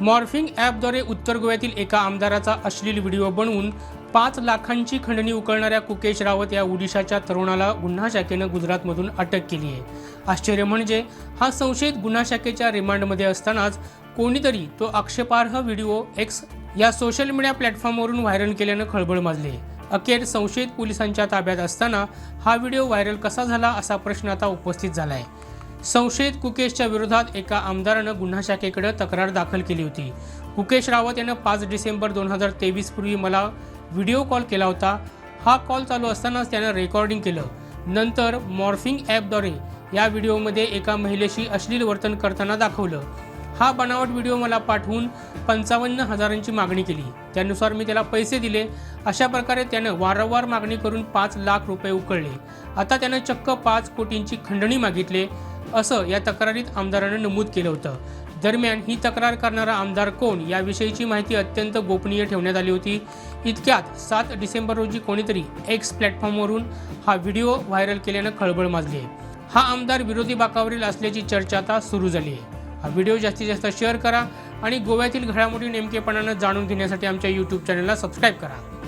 Morphing ॲपद्वारे उत्तर गोव्यातील एका आमदाराचा अश्लील व्हिडिओ बनवून पाच लाखांची खंडणी उकळणाऱ्या कुकेश रावत या ओडिशाच्या तरुणाला गुन्हा शाखेनं गुजरातमधून अटक केली आहे. आश्चर्य म्हणजे हा संशयित गुन्हा शाखेच्या रिमांडमध्ये असतानाच कोणीतरी तो आक्षेपार्ह व्हिडिओ एक्स या सोशल मीडिया प्लॅटफॉर्मवरून व्हायरल केल्यानं खळबळ माजली आहे. अखेर संशयित पोलिसांच्या ताब्यात असताना हा व्हिडिओ व्हायरल कसा झाला असा प्रश्न आता उपस्थित झाला आहे. संशयित कुकेशच्या विरोधात एका आमदारानं गुन्हा शाखेकडे तक्रार दाखल केली होती. कुकेश रावत यानं पाच डिसेंबर दोन हजार तेवीस पूर्वी मला व्हिडिओ कॉल केला होता. हा कॉल चालू असतानाच त्यानं रेकॉर्डिंग केलं. नंतर मॉर्फिंग ॲपद्वारे या व्हिडिओमध्ये एका महिलेशी अश्लील वर्तन करताना दाखवलं. हा बनावट व्हिडिओ मला पाठवून पंचावन्न हजारांची मागणी केली. त्यानुसार मी त्याला पैसे दिले. अशा प्रकारे त्यानं वारंवार मागणी करून पाच लाख रुपये उकळले. आता त्यानं चक्क पाच कोटींची खंडणी मागितले. असं या तक्रारीत आमदारानं नमूद केलं होतं. दरम्यान ही तक्रार करणारा आमदार कोण याविषयीची माहिती अत्यंत गोपनीय ठेवण्यात आली होती. इतक्यात सात डिसेंबर रोजी कोणीतरी एक्स प्लॅटफॉर्मवरून हा व्हिडिओ व्हायरल केल्यानं खळबळ माजली. आहे हा आमदार विरोधी बाकावरील असल्याची चर्चा आता सुरू झाली आहे. हा व्हिडिओ जास्तीत जास्त शेअर करा आणि गोव्यातील घडामोडी नेमकेपणानं जाणून घेण्यासाठी आमच्या यूट्यूब चॅनलला सबस्क्राईब करा.